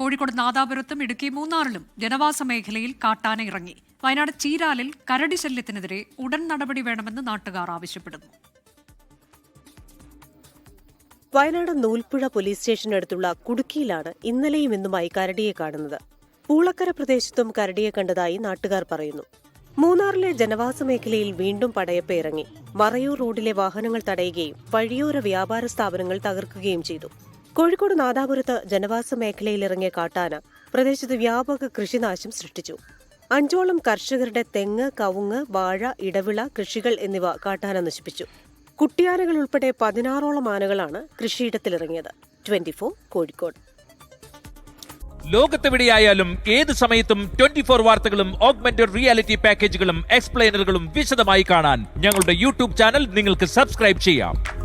കോഴിക്കോട് നാദാപുരത്തും ഇടുക്കി മൂന്നാറിലും ജനവാസ മേഖലയിൽ കാട്ടാന ഇറങ്ങി. വയനാട് ചീരാലിൽ കരടി ശല്യത്തിനെതിരെ ഉടൻ നടപടി വേണമെന്ന് നാട്ടുകാർ ആവശ്യപ്പെടുന്നു. വയനാട് നൂൽപ്പുഴ പോലീസ് സ്റ്റേഷനടുത്തുള്ള കുടുക്കിയിലാണ് ഇന്നലെയും ഇന്നുമായി കരടിയെ കാണുന്നത്. പൂളക്കര പ്രദേശത്തും കരടിയെ കണ്ടതായി നാട്ടുകാർ പറയുന്നു. മൂന്നാറിലെ ജനവാസ മേഖലയിൽ വീണ്ടും പടയപ്പ് ഇറങ്ങി. മറയൂർ റോഡിലെ വാഹനങ്ങൾ തടയുകയും വഴിയോര വ്യാപാര സ്ഥാപനങ്ങൾ തകർക്കുകയും ചെയ്തു. കോഴിക്കോട് നാദാപുരത്ത് ജനവാസ മേഖലയിൽ ഇറങ്ങിയ കാട്ടാന പ്രദേശത്ത് വ്യാപക കൃഷിനാശം സൃഷ്ടിച്ചു. അഞ്ചോളം കർഷകരുടെ തെങ്ങ് കവുങ്ങ് വാഴ ഇടവിള കൃഷികൾ എന്നിവ കാട്ടാന നശിപ്പിച്ചു. കുട്ടിയാനകൾ ഉൾപ്പെടെ പതിനാറോളം ആനകളാണ് കൃഷിയിടത്തിലിറങ്ങിയത്. Twenty four Kozhikode. ലോകത്തെവിടെയായാലും ഏത് സമയത്തും ട്വന്റി ഫോർ വാർത്തകളും ഓഗ്മെന്റഡ് റിയാലിറ്റി പാക്കേജുകളും എക്സ്പ്ലെയിനറുകളും വിശദമായി കാണാൻ ഞങ്ങളുടെ യൂട്യൂബ് ചാനൽ നിങ്ങൾക്ക് സബ്സ്ക്രൈബ് ചെയ്യാം.